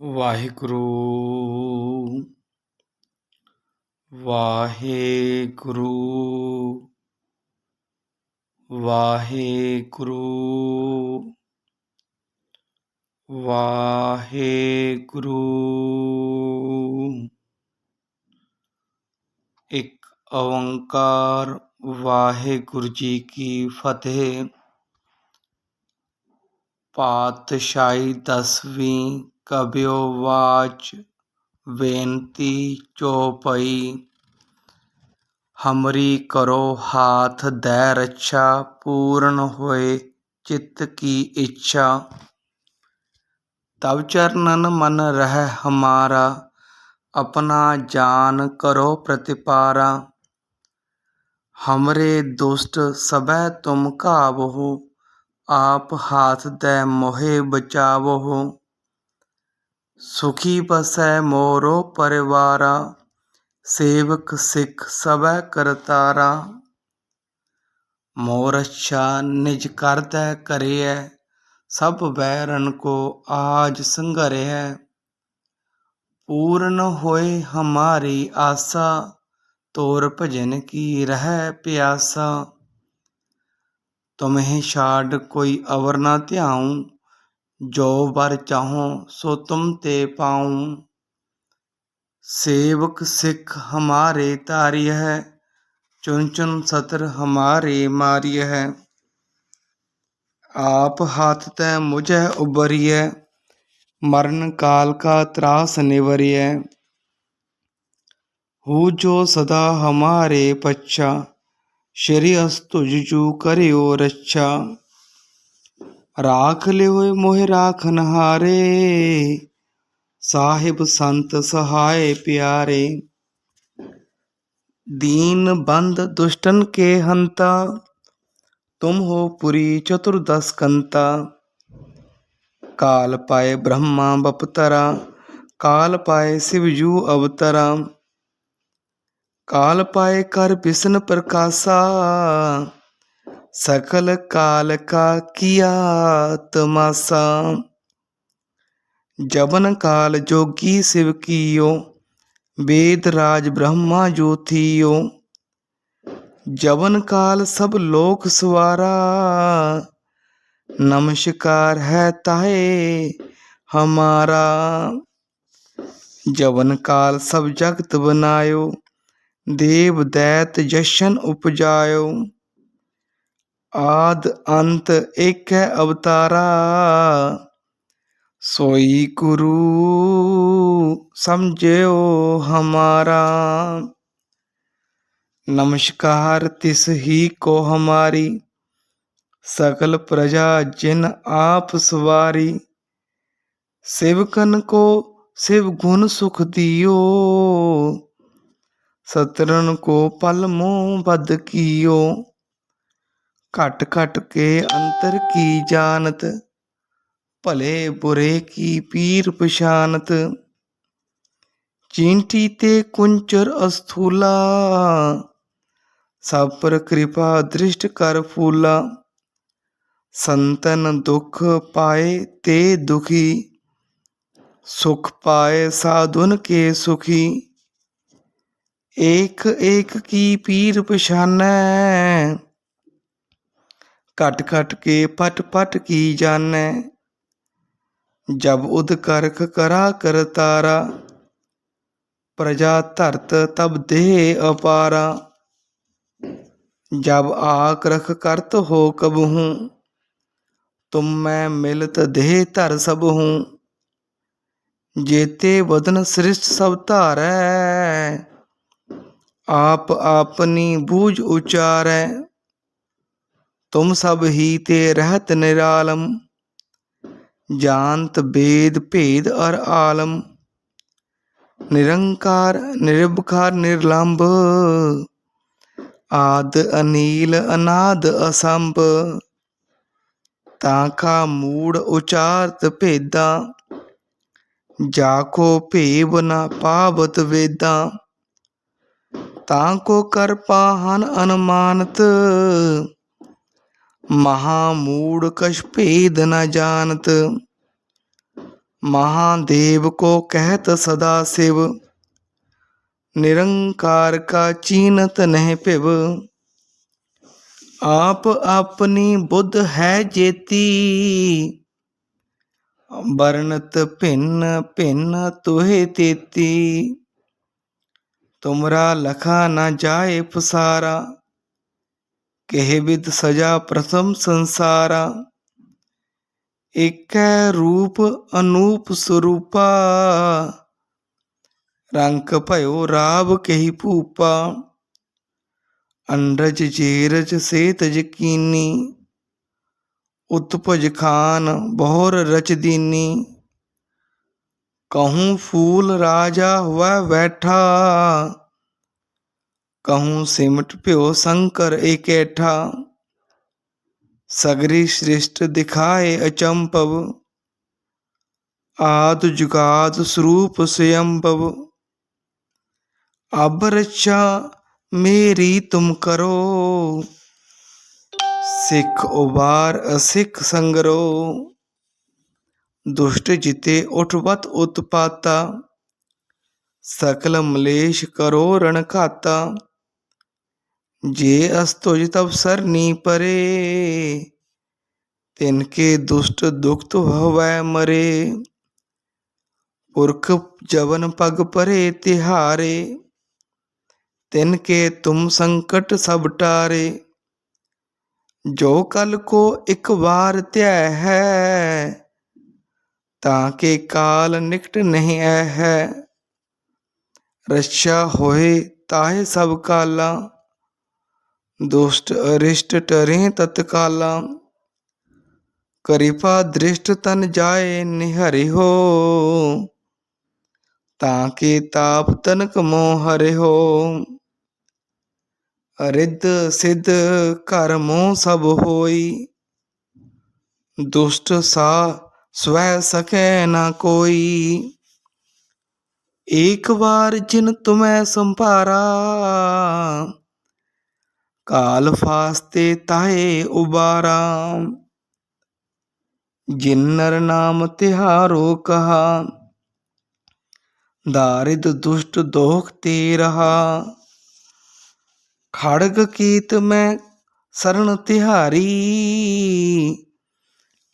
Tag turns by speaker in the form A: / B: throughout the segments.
A: ਵਾਹਿਗੁਰੂ ਵਾਹਿਗੁਰੂ ਵਾਹਿਗੁਰੂ ਵਾਹਿਗੁਰੂ ਇੱਕ ਓੰਕਾਰ ਵਾਹਿਗੁਰੂ ਜੀ ਕੀ ਫਤਿਹ ਪਾਤਸ਼ਾਹੀ ਦਸਵੀਂ कव्योवाच वेंती चौपई हमरी करो हाथ दै रक्षा पूर्ण होए चित्त की इच्छा। तब चरणन मन रह हमारा, अपना जान करो प्रतिपारा। हमरे दुष्ट सब तुम कावहो आप हाथ दे मोहे बचावहो। सुखी बसै मोरो परिवारा सेवक सिख सबै करतारा मोर अच्छा निज कर दे करिय सब बैरन को आज संघरिय पूर्ण होए हमारी आशा तोर भजन की रह प्यासा तुम्हें छाड़ कोई अवर ना ध्याऊं जो बर चाहो, सो तुम ते पाऊँ। सेवक सिख हमारे तारी है, चुन चुन सतर हमारे मारी है। आप हाथ तय मुझे उबरिय मरण काल का त्रास निवरिय हु जो सदा हमारे पच्छा अस्तुजु करियो रक्षा राख लियो मोह राखन हारे साहिब संत सहाय प्यारे दीन बंद दुष्टन के हंता तुम हो पुरी चतुर्दश कंता काल पाए ब्रह्मा बपतरा काल पाए शिवजू अवतरा काल पाए कर विष्णु प्रकाशा सकल काल का किया तमाशा जबन काल जोगी शिव कियो, वेद राज ब्रह्मा ज्योतियो जबन काल सब लोक सवारा, नमस्कार है ताहे हमारा। जवन काल सब जगत बनायो, देव दैत जशन उपजायो। आद अंत एक है अवतारा। सोई गुरु समझो हमारा। नमस्कार तिस ही को हमारी, सकल प्रजा जिन आप सवारी। सेवकन को शिव गुण सुख दियो, सतरन को पल मोह बद कियो। घट घट के अंतर की जानत भले बुरे की पीर पशानत चींटी ते कुंचर अस्थूला सब पर कृपा दृष्ट कर फूला संतन दुख पाए ते दुखी सुख पाए साधुन के सुखी एक एक की पीर पछान कट कट के पट पट की जाने। जब उद करख करा कर तारा, प्रजा धरत तब देह अपारा। जब आक रख करत हो कब हूँ, तुम मैं मिलत देह धर सब हूँ। जेते बदन श्रेष्ठ सब धारै आप अपनी बूझ उचारै तुम सब ही ते रहत निरालम जानत वेद भेद और आलम निरंकार निर्भकार निर्लंब आद अनील अनाद असंभ ताका मूड उचारत भेदा जाको भेब न पावत वेदा ताको कर पाहन अनुमानत महामूड कश भेद न जानत महादेव को कहत सदा शिव निरंकार का चीनत नहीं पिव आप अपनी बुद्ध है जेती वर्णत भिन्न भिन्न तुहे तेती तुमरा लखा न जाए पसारा ਕਹਿਬਿਤ ਸਜਾ ਪ੍ਰਥਮ ਸੰਸਾਰਾ, ਏਕੈ ਰੂਪ ਅਨੂਪ ਸਰੂਪਾ। ਰੰਕ ਭਇਓ ਰਾਵ ਕਹੀ ਭੂਪਾ, ਅੰਡਜ ਜੇਰਜ ਸੇਤ ਜਕੀਨੀ ਉਤਪਜ ਖਾਨ ਬਹੁਰ ਰਚਦੀਨੀ ਕਹੂੰ ਫੂਲ ਰਾਜਾ ਹੋਇ ਬੈਠਾ कहूँ, सिमट प्यो शंकर एकेठा। सगरी श्रेष्ठ दिखाए अचंपव। आद जुगाद स्वरूप स्वयंभव। अब रक्षा मेरी तुम करो। सिख उबार असिख संगरो। दुष्ट जिते उठवत उत्पाता। सकल मलेश करो रण खाता जे अस्तुजितवसरणी परे, तिनके दुष्ट दुख हवै मरे। पुरख जवन पग परे तिहारे, तिनके तुम संकट सब टारे। जो कल को एक बार त्याय है, ताके काल निकट नहीं है। रक्षा होए ताहे सब काला। दुष्ट अरिष्ट टरें तत्काला कृपा दृष्ट तन जाए निहरि हो ताके ताप तनक मोह हरि हो ਰਿੱਧ ਸਿੱਧ ਕਰਮੋ ਸਭ ਹੋਈ ਦੁਸ਼ਟ ਸਾ ਸਵੈ ਸਕੈ ਨਾ ਕੋਈ ਇੱਕ ਵਾਰ ਜਿਨ ਤੁਮੈ ਸੰਭਾਰਾ ਕਾਲ ਫਾਸਤੇ ਤਾਏ ਉਬਾਰਾ ਜਿਨਰ ਨਾਮ ਤਿਹਾਰੋ ਕਹਾ, ਦਾਰਿਦ ਦੁਸ਼ਟ ਦੋਖ ਤੇ ਰਹਾ। ਖੜਗ ਕੀਤ ਮੈਂ ਸਰਣ ਤਿਹਾਰੀ,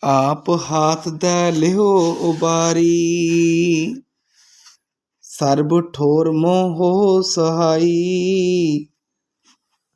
A: ਆਪ ਹਾਥ ਦੇ ਲਿਓ ਉਬਾਰੀ। ਸਰਬ ਠੋਰ ਮੋਹ ਸਹਾਈ